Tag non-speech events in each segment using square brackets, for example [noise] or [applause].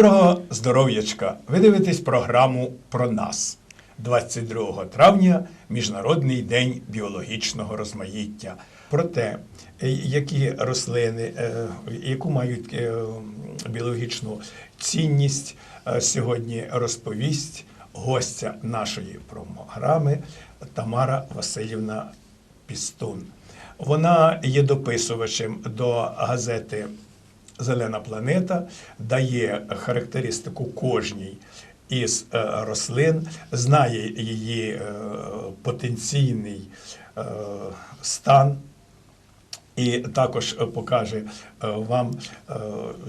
Доброго здоров'ячка! Ви дивитесь програму про нас. 22 травня Міжнародний день біологічного розмаїття. Про те, е, які рослини, е, яку мають е, біологічну цінність, сьогодні розповість гостя нашої програми Тамара Васильівна Пістун. Вона є дописувачем до газети Зелена планета дає характеристику кожній із е, рослин, знає її е, потенційний е, стан. І також покаже вам,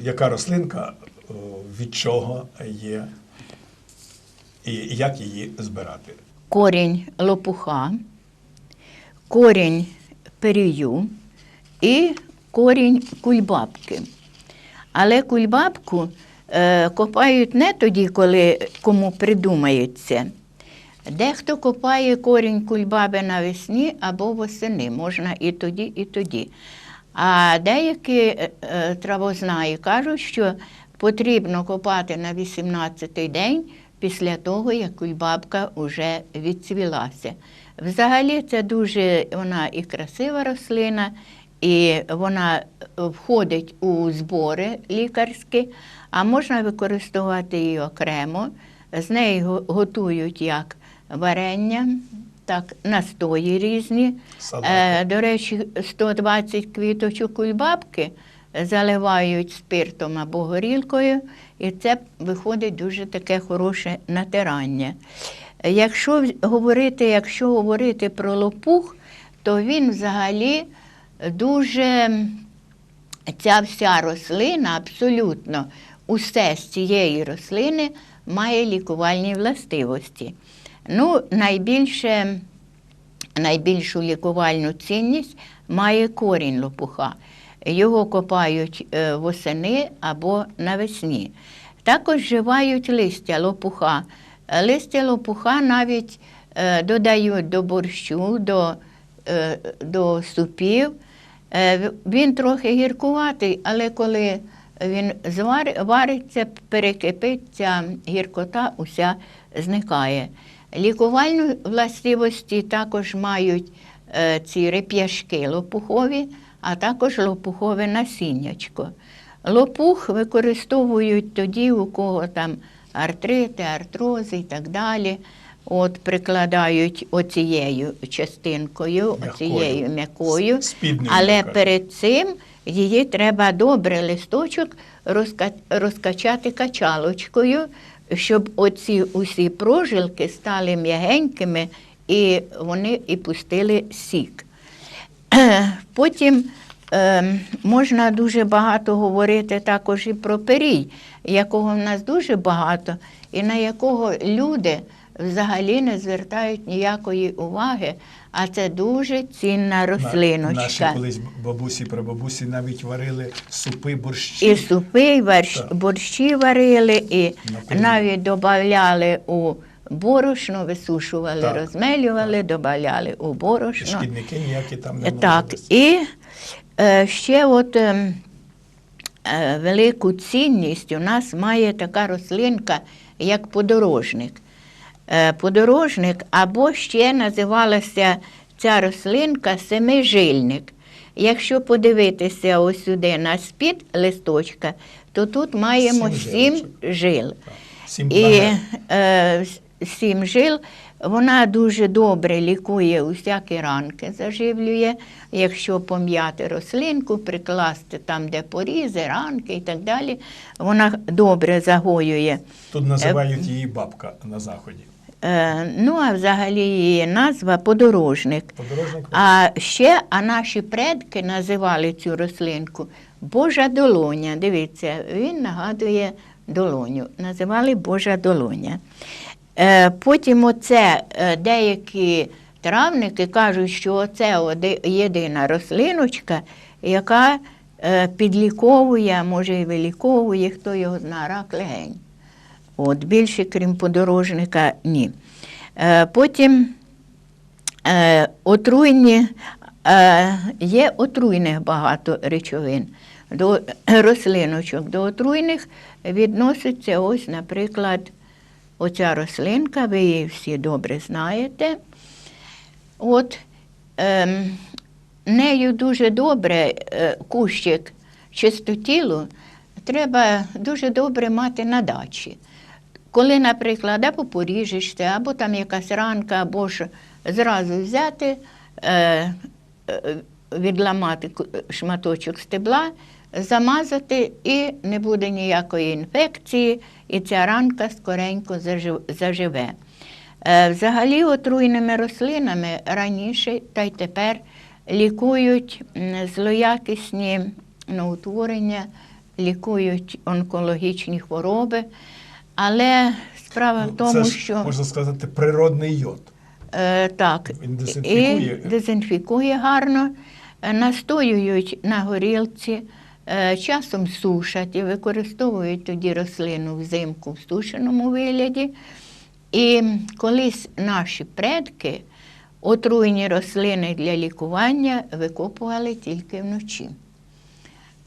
яка рослинка від чого є і як її збирати. корінь лопуха, корінь перію і корінь кульбабки. Але кульбабку е, копають не тоді, коли кому придумається. Дехто копає корінь кульбаби навесні або восени, можна і тоді, і тоді. А деякі е, е, травознаї кажуть, що потрібно копати на 18-й день після того, як кульбабка вже відцвілася. Взагалі це дуже вона і красива рослина, і вона входить у збори лікарські, а можна використовувати її окремо. З неї готують як варення, так настої різні. Е, до речі, 120 квіточок кульбабки заливають спиртом або горілкою, і це виходить дуже таке хороше натирання. Якщо говорити, якщо говорити про лопух, то він взагалі дуже ця вся рослина, абсолютно усе з цієї рослини має лікувальні властивості. Ну, найбільше, найбільшу лікувальну цінність має корінь лопуха. Його копають е, восени або навесні. Також вживають листя лопуха. Листя лопуха навіть е, додають до борщу, до, е, до супів. Е, Він трохи гіркуватий, але коли він вариться, перекипить, ця гіркота уся зникає. Лікувальні властивості також мають е, ці реп'яшки лопухові, а також лопухове насіннячко. Лопух використовують тоді, у кого там артрити, артрози і так далі. От прикладають оцією частинкою, оцією м'якою. Але перед цим її треба добре листочок розка- розкачати качалочкою, щоб оці усі прожилки стали м'ягенькими і вони і пустили сік. [clears throat] Потім е, можна дуже багато говорити також і про перій, якого в нас дуже багато, і на якого люди взагалі не звертають ніякої уваги, а це дуже цінна рослиночка. Наші колись бабусі, прабабусі навіть варили супи, борщі. І супи, і борщ, борщі варили, і Наприклад. навіть додавали у борошно, висушували, Так. розмелювали, додавали у борошно. Шкідники ніякі там не Так, і е, ще от е, е, велику цінність у нас має така рослинка, як подорожник. Е, подорожник або ще називалася ця рослинка семижильник. Якщо подивитися ось сюди на спід листочка, то тут маємо Сім сім жил. Сім І е, сім жил вона дуже добре лікує усякі ранки, заживлює. Якщо пом'яти рослинку, прикласти там, де порізи, ранки і так далі, вона добре загоює. Тут називають її бабка на заході. Е, ну, а взагалі її назва подорожник. Подорожник А ще а наші предки називали цю рослинку Божа долоня. Дивіться, він нагадує долоню. Називали Божа долоня. Е, потім оце е, деякі травники кажуть, що це єдина рослиночка, яка підліковує, може і виліковує, хто його знає, рак легень. От, більше, крім подорожника, ні. Е, потім е, отруйні, е, є отруйних багато речовин. до [clears throat] рослиночок, до отруйних відноситься ось, наприклад, оця рослинка, ви її всі добре знаєте. От ем, нею дуже добре е, кущик чистотілу треба дуже добре мати на дачі. Коли, наприклад, або поріжешся, або там якась ранка, або ж зразу взяти, е, е, відламати шматочок стебла, замазати, і не буде ніякої інфекції, і ця ранка скоренько заживе. Е, Взагалі отруйними рослинами раніше та й тепер лікують злоякісні ну, утворення, лікують онкологічні хвороби. Але справа в Ну, тому, це ж, що можна сказати, природний йод. Е, так, Він дезінфікує. і дезінфікує гарно, е, настоюють на горілці, е, часом сушать і використовують тоді рослину взимку в сушеному вигляді. І колись наші предки отруйні рослини для лікування викопували тільки вночі.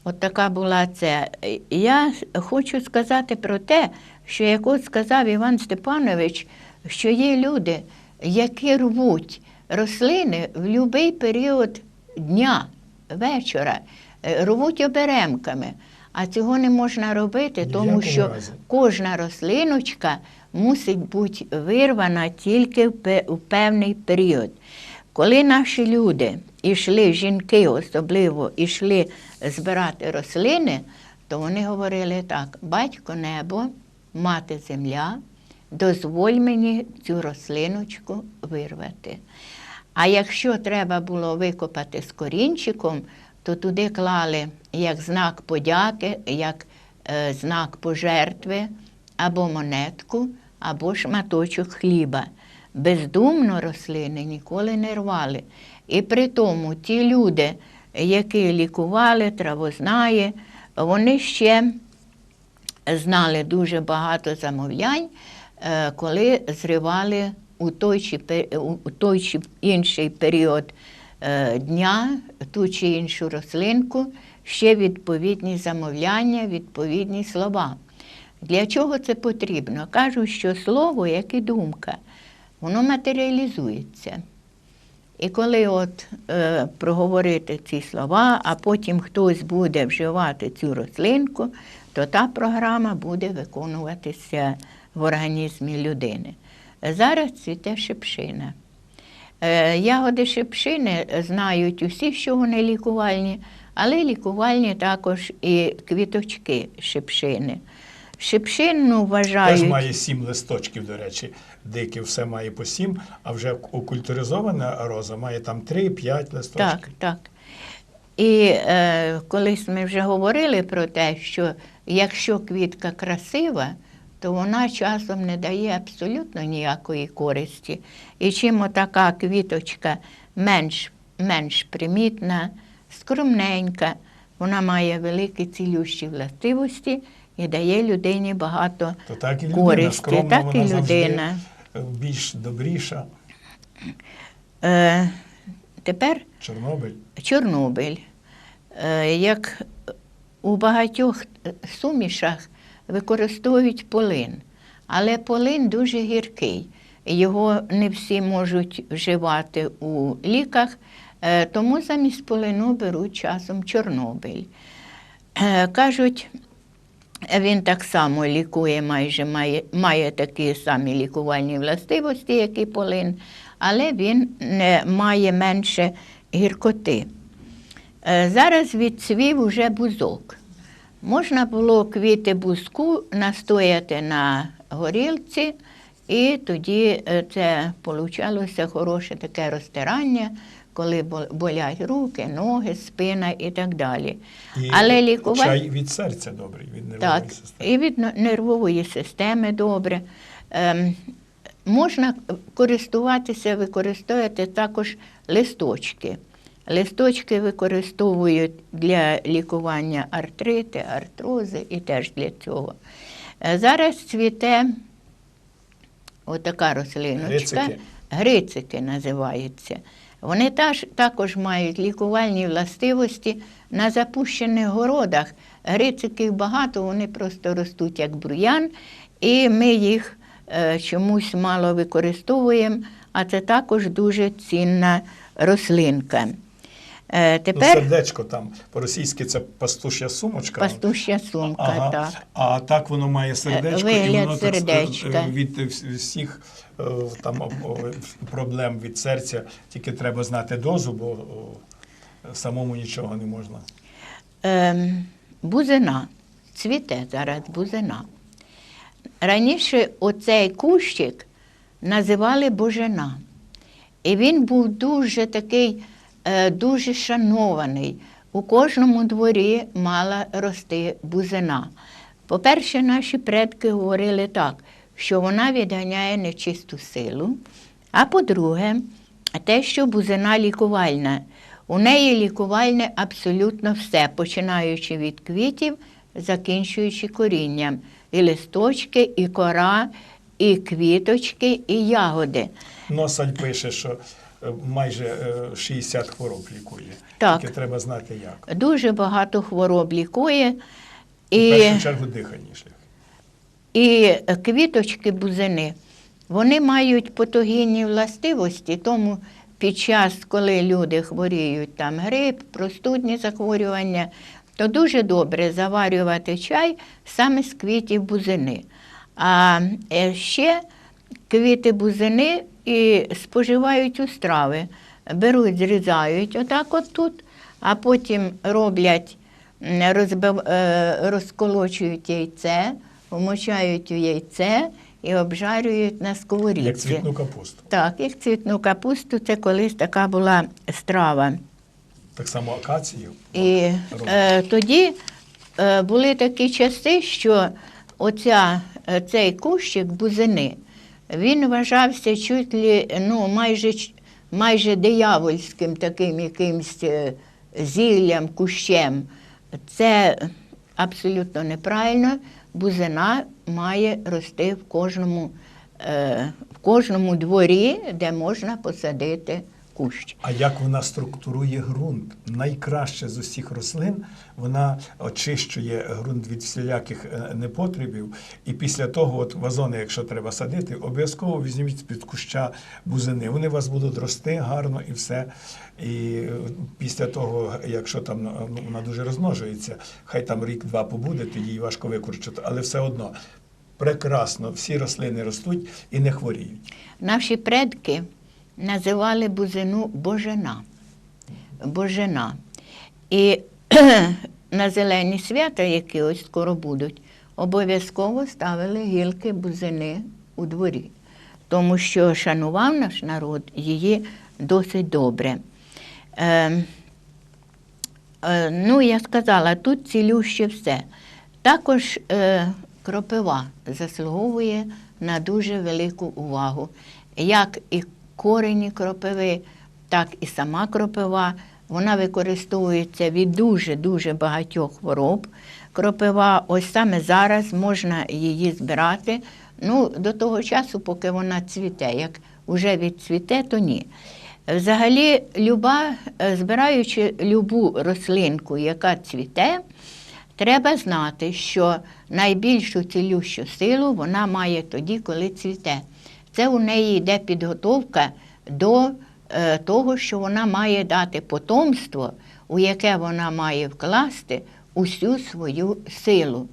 От така була це. Я хочу сказати про те, що як от сказав Іван Степанович, що є люди, які рвуть рослини в будь-який період дня, вечора, е, рвуть оберемками. А цього не можна робити, тому що кожна рослиночка мусить бути вирвана тільки в певний період. Коли наші люди йшли, жінки особливо, йшли збирати рослини, то вони говорили так: батько небо, мати земля, дозволь мені цю рослиночку вирвати. А якщо треба було викопати з корінчиком, то туди клали як знак подяки, як е, знак пожертви, або монетку, або шматочок хліба. Бездумно рослини ніколи не рвали. І при тому ті люди, які лікували, травознає, вони ще знали дуже багато замовлянь, е, коли зривали у той чи, у- той чи інший період е, дня ту чи іншу рослинку, ще відповідні замовляння, відповідні слова. Для чого це потрібно? Кажуть, що слово, як і думка, воно матеріалізується. І коли от е, проговорити ці слова, а потім хтось буде вживати цю рослинку, то та програма буде виконуватися в організмі людини. Зараз цвіте шипшина. Е, ягоди шипшини знають усі, що вони лікувальні, але лікувальні також і квіточки шипшини. Шипшину вважають. Теж має сім листочків, до речі. Дике все має по сім, а вже окультуризована роза має там три-п'ять листочків. Так, так. І е, колись ми вже говорили про те, що якщо квітка красива, то вона часом не дає абсолютно ніякої користі. І чим така квіточка менш, менш примітна, скромненька, вона має великі цілющі властивості і дає людині багато То так і людина користі. скромна, так вона і людина. більш добріша. Е, тепер Чорнобиль. Чорнобиль. Е, Як у багатьох сумішах використовують полин, але полин дуже гіркий. Його не всі можуть вживати у ліках, е, тому замість полину беруть часом Чорнобиль. Е, Кажуть, він так само лікує, майже має, має такі самі лікувальні властивості, як і полин, але він не має менше гіркоти. Е, Зараз відцвів уже бузок. Можна було квіти бузку настояти на горілці, і тоді е, це получалося хороше таке розтирання, коли болять руки, ноги, спина і так далі. І Але лікувати чай від серця добрий, від нервової так, системи. і від нервової системи добре. Ем, можна користуватися, використовувати також листочки. Листочки використовують для лікування артрити, артрози і теж для цього. Е, Зараз цвіте отака рослиночка. Грицики. Грицики називаються. Вони також мають лікувальні властивості на запущених городах. Грициків багато, вони просто ростуть як бур'ян, і ми їх е, чомусь мало використовуємо, а це також дуже цінна рослинка. Е, Ну, сердечко там по-російськи це пастушя сумочка. пастуща сумка, Ага. так. А так воно має сердечко, і вигляд воно так, е, від всіх е, там проблем від серця. Тільки треба знати дозу, бо самому нічого не можна. Ем, бузина, цвіте зараз бузина. Раніше оцей кущик називали божина. І він був дуже такий, е, дуже шанований. У кожному дворі мала рости бузина. По-перше, наші предки говорили так, що вона відганяє нечисту силу. А по-друге, те, що бузина лікувальна. У неї лікувальне абсолютно все, починаючи від квітів, закінчуючи корінням. І листочки, і кора, і квіточки, і ягоди. Носаль пише, що е, майже е, 60 хвороб лікує. Так. Тільки треба знати як. Дуже багато хвороб лікує. В І, першу чергу дихальні шляхи. і квіточки бузини, вони мають патогенні властивості, тому під час, коли люди хворіють там грип, простудні захворювання, то дуже добре заварювати чай саме з квітів бузини. А е, ще квіти бузини і споживають у страви. Беруть, зрізають отак от тут, а потім роблять, розбив, е, розколочують яйце, вмочають у яйце і обжарюють на сковорідці. Як цвітну капусту. Так, як цвітну капусту, це колись така була страва. Так само акацію. І е, тоді е, були такі часи, що оця, е, цей кущик бузини, він вважався чуть ли, ну, майже, майже диявольським таким якимсь е, зіллям, кущем. Це абсолютно неправильно. Бузина має рости в кожному, е, в кожному дворі, де можна посадити кущ. А як вона структурує ґрунт? Найкраще з усіх рослин вона очищує ґрунт від всіляких е, непотребів. І після того, от вазони, якщо треба садити, обов'язково візьміть з-під куща бузини. Вони у вас будуть рости гарно і все. І е, після того, якщо там ну, вона дуже розмножується, хай там рік-два побуде, тоді її важко викорчити, але все одно. Прекрасно, всі рослини ростуть і не хворіють. Наші предки називали бузину божена. Божена. І [clears throat] на зелені свята, які ось скоро будуть, обов'язково ставили гілки бузини у дворі, тому що шанував наш народ її досить добре. Ем, Е, Ну, я сказала, тут цілюще все. Також е, кропива заслуговує на дуже велику увагу. Як і корені кропиви, так і сама кропива. Вона використовується від дуже-дуже багатьох хвороб. Кропива, ось саме зараз можна її збирати. Ну, до того часу, поки вона цвіте. Як вже відцвіте, то ні. Взагалі, люба, е, збираючи любу рослинку, яка цвіте, треба знати, що найбільшу цілющу силу вона має тоді, коли цвіте. Це у неї йде підготовка до е, того, що вона має дати потомство, у яке вона має вкласти усю свою силу.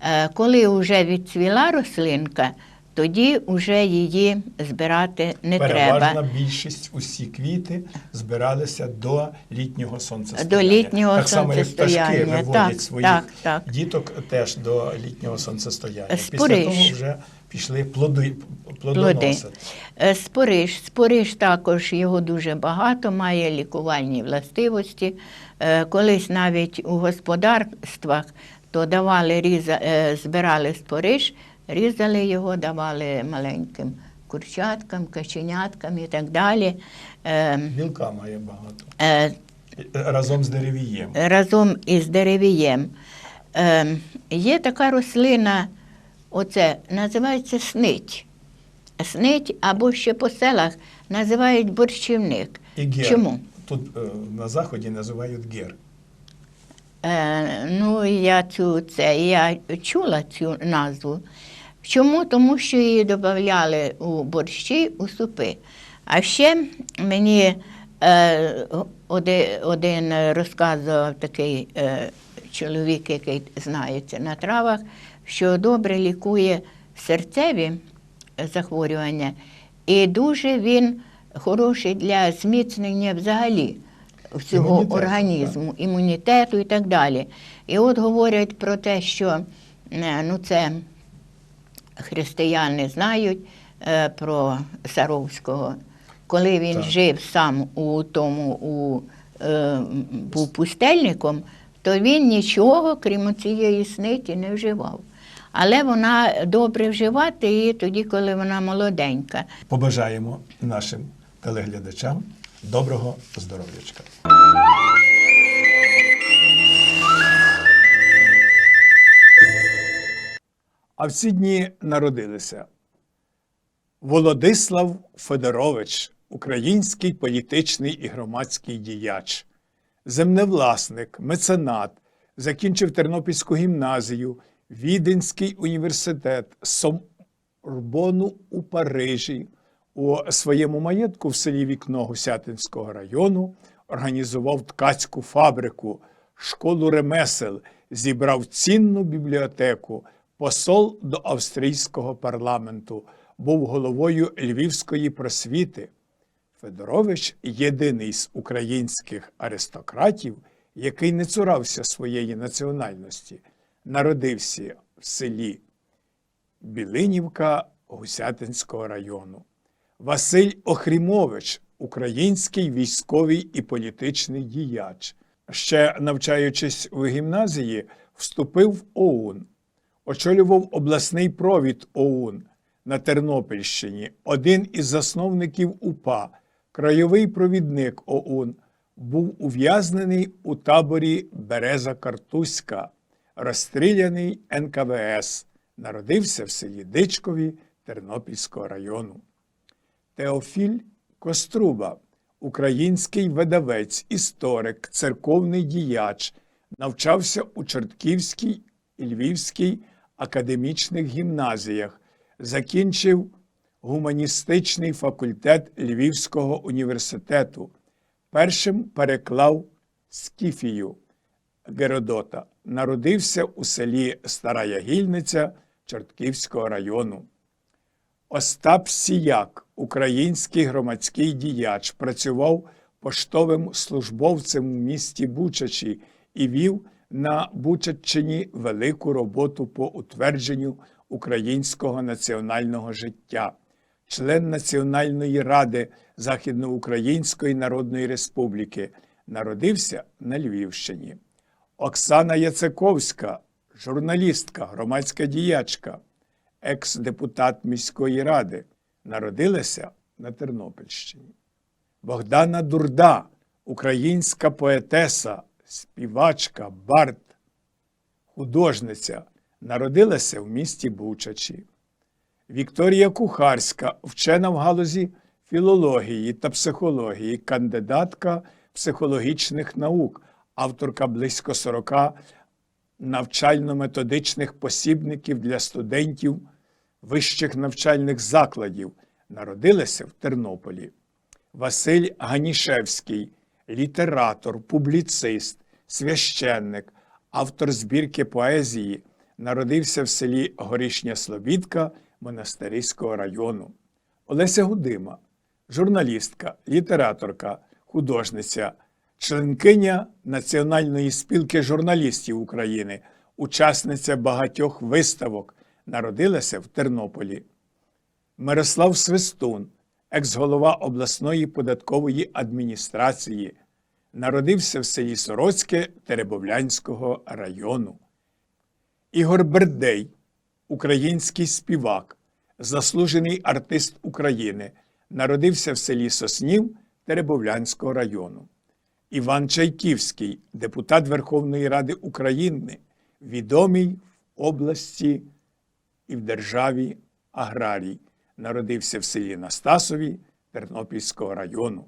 Е, коли вже відцвіла рослинка, тоді вже її збирати не Переважна треба. більшість усі квіти збиралися до літнього сонцестояння. До літнього так само, як пташки виводять Так, своїх так, так. діток теж до літнього сонцестояння. Спориш. Після того вже пішли плоди, Плоди. плодоносити. Е, Спориш. Спориш також його дуже багато, має лікувальні властивості. Е, Колись навіть у господарствах то давали різа, е, збирали спориш, різали його, давали маленьким курчаткам, каченяткам і так далі. Білка має багато. Разом з деревієм. разом із деревієм. Є така рослина, оце називається снить. Снить або ще по селах називають борщівник. І гер. Чому? Тут е, на заході називають гер. Е, ну, я цю це я чула цю назву. Чому? Тому що її додавали у борщі, у супи. А ще мені е, один, один розказував такий е, чоловік, який знається на травах, що добре лікує серцеві захворювання, і дуже він хороший для зміцнення взагалі всього Імунітету, організму, імунітету і так далі. І от говорять про те, що е, ну, це християни знають е, про Саровського. Коли він Так. жив сам у тому, у, е, був пустельником, то він нічого, крім цієї сниті, не вживав. Але вона добре вживати її тоді, коли вона молоденька. Побажаємо нашим телеглядачам доброго здоров'ячка. А в ці дні народилися Володислав Федорович, український політичний і громадський діяч, землевласник, меценат, закінчив Тернопільську гімназію, Віденський університет, Сорбону у Парижі. У своєму маєтку в селі Вікно Гусятинського району організував ткацьку фабрику, школу ремесел, зібрав цінну бібліотеку, посол до австрійського парламенту, був головою Львівської просвіти. Федорович єдиний з українських аристократів, який не цурався своєї національності, народився в селі Білинівка Гусятинського району. Василь Охрімович, український військовий і політичний діяч. Ще навчаючись у гімназії, вступив в ОУН, очолював обласний провід ОУН на Тернопільщині, один із засновників УПА, краєвий провідник ОУН, був ув'язнений у таборі Береза Картузька, розстріляний НКВС, народився в селі Дичкові Тернопільського району. Теофіль Коструба, український видавець, історик, церковний діяч, навчався у Чортківській і Львівській академічних гімназіях, закінчив гуманістичний факультет Львівського університету. Першим переклав Скіфію Геродота. Народився у селі Стара Ягільниця Чортківського району. Остап Сіяк, український громадський діяч, працював поштовим службовцем у місті Бучачі і вів на Бучаччині велику роботу по утвердженню українського національного життя, член Національної ради Західноукраїнської Народної Республіки, народився на Львівщині. Оксана Яцековська, журналістка, громадська діячка екс-депутат міської ради, народилася на Тернопільщині. Богдана Дурда, українська поетеса, співачка, бард, художниця, народилася в місті Бучачі. Вікторія Кухарська, вчена в галузі філології та психології, кандидатка психологічних наук, авторка близько 40 навчально-методичних посібників для студентів вищих навчальних закладів, народилася в Тернополі. Василь Ганішевський, літератор, публіцист, священник, автор збірки поезії, народився в селі Горішня Слобідка Монастирського району. Олеся Гудима, журналістка, літераторка, художниця, членкиня Національної спілки журналістів України, учасниця багатьох виставок, народилася в Тернополі. Мирослав Свистун, екс-голова обласної податкової адміністрації, народився в селі Сороцьке Теребовлянського району. Ігор Бердей, український співак, заслужений артист України, народився в селі Соснів Теребовлянського району. Іван Чайківський, депутат Верховної Ради України, відомий в області і в державі аграрій, народився в селі Настасові Тернопільського району.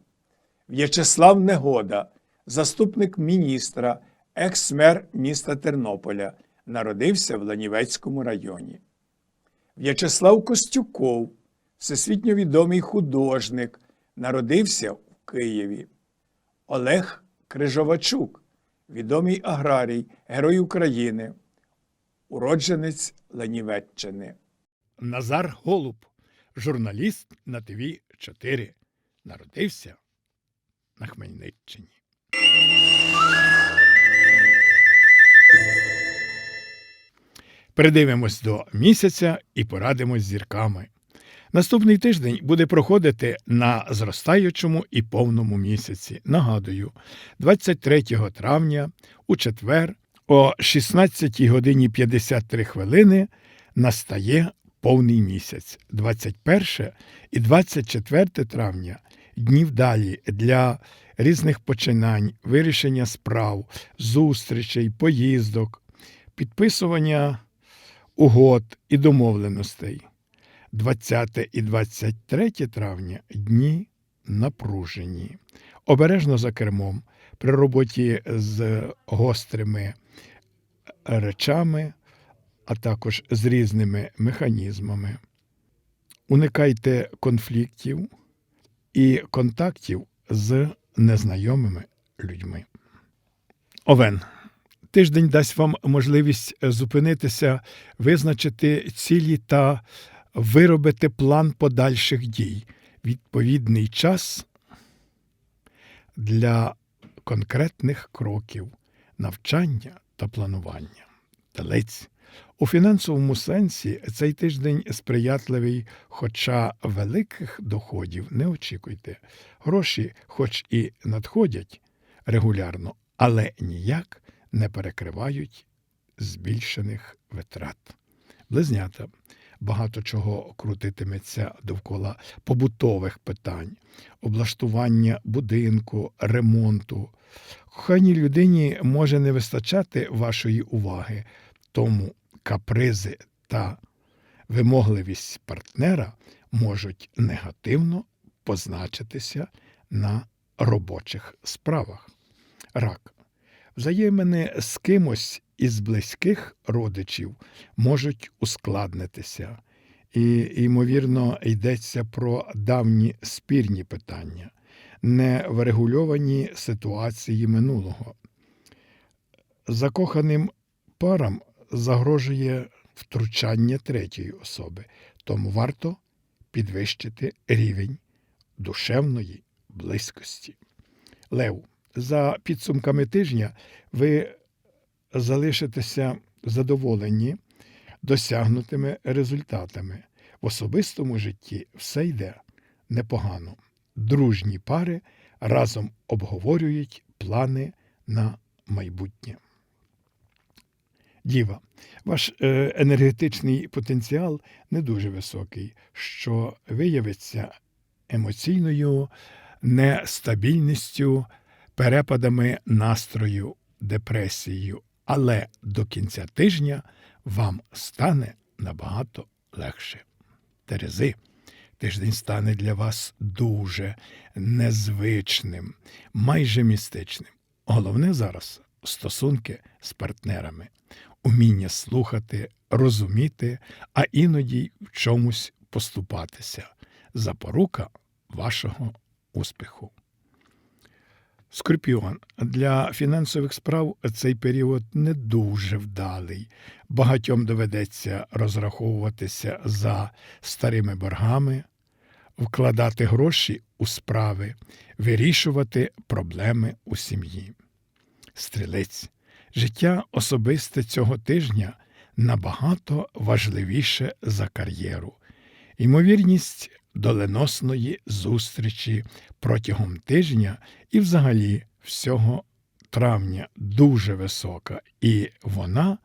В'ячеслав Негода, заступник міністра, екс-мер міста Тернополя, народився в Ланівецькому районі. В'ячеслав Костюков, всесвітньо відомий художник, народився в Києві. Олег Крижовачук, відомий аграрій, герой України, уродженець Ланівеччини. Назар Голуб, журналіст на ТВ 4, народився на Хмельниччині. Передивимось до місяця і порадимось з зірками. Наступний тиждень буде проходити на зростаючому і повному місяці. Нагадую, 23 травня у четвер о 16 годині 53 хвилини настає повний місяць. 21 і 24 травня дні вдалі для різних починань, вирішення справ, зустрічей, поїздок, підписування угод і домовленостей. 20 і 23 травня дні напружені. Обережно за кермом при роботі з гострими речами, а також з різними механізмами. Уникайте конфліктів і контактів з незнайомими людьми. Овен. Тиждень дасть вам можливість зупинитися, визначити цілі та виробити план подальших дій. Відповідний час для конкретних кроків, навчання та планування. Телець. У фінансовому сенсі цей тиждень сприятливий, хоча великих доходів не очікуйте. Гроші, хоч і надходять регулярно, але ніяк не перекривають збільшених витрат. Близнята багато чого крутитиметься довкола побутових питань, облаштування будинку, ремонту. Коханій людині може не вистачати вашої уваги, тому капризи та вимогливість партнера можуть негативно позначитися на робочих справах. Рак. Взаємини з кимось із близьких родичів можуть ускладнитися, і, ймовірно, йдеться про давні спірні питання, не врегульовані ситуації минулого. Закоханим парам загрожує втручання третьої особи, тому варто підвищити рівень душевної близькості. Лев, за підсумками тижня ви залишитеся задоволені досягнутими результатами. В особистому житті все йде непогано. Дружні пари разом обговорюють плани на майбутнє. Діва, ваш е, енергетичний потенціал не дуже високий, що виявиться емоційною нестабільністю, перепадами настрою, депресією, але до кінця тижня вам стане набагато легше. Терези, тиждень стане для вас дуже незвичним, майже містичним. Головне зараз стосунки з партнерами, уміння слухати, розуміти, а іноді в чомусь поступатися. Запорука вашого успіху. Скорпіон. Для фінансових справ цей період не дуже вдалий. Багатьом доведеться розраховуватися за старими боргами, вкладати гроші у справи, вирішувати проблеми у сім'ї. Стрілець. Життя особисте цього тижня набагато важливіше за кар'єру. Ймовірність доленосної зустрічі протягом тижня і взагалі всього травня дуже висока, і вона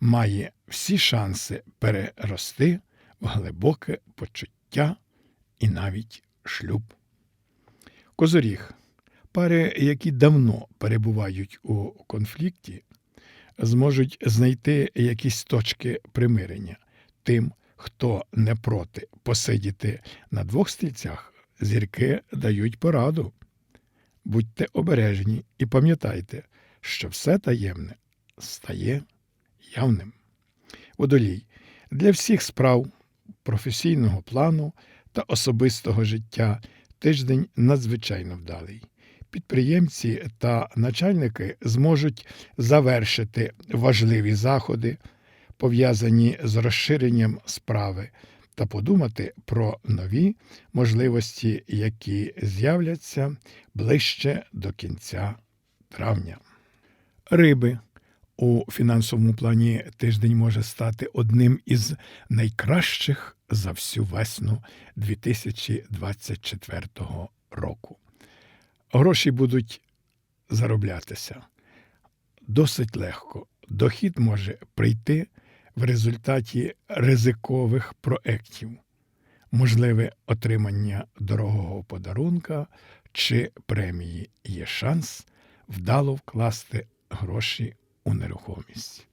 має всі шанси перерости в глибоке почуття і навіть шлюб. Козоріг. Пари, які давно перебувають у конфлікті, зможуть знайти якісь точки примирення тим, хто не проти посидіти на двох стільцях, зірки дають пораду. Будьте обережні і пам'ятайте, що все таємне стає явним. Водолій для всіх справ професійного плану та особистого життя тиждень надзвичайно вдалий. Підприємці та начальники зможуть завершити важливі заходи, пов'язані з розширенням справи, та подумати про нові можливості, які з'являться ближче до кінця травня. Риби у фінансовому плані тиждень може стати одним із найкращих за всю весну 2024 року. Гроші будуть зароблятися досить легко. Дохід може прийти в результаті ризикових проєктів, можливе отримання дорогого подарунка чи премії є шанс вдало вкласти гроші у нерухомість.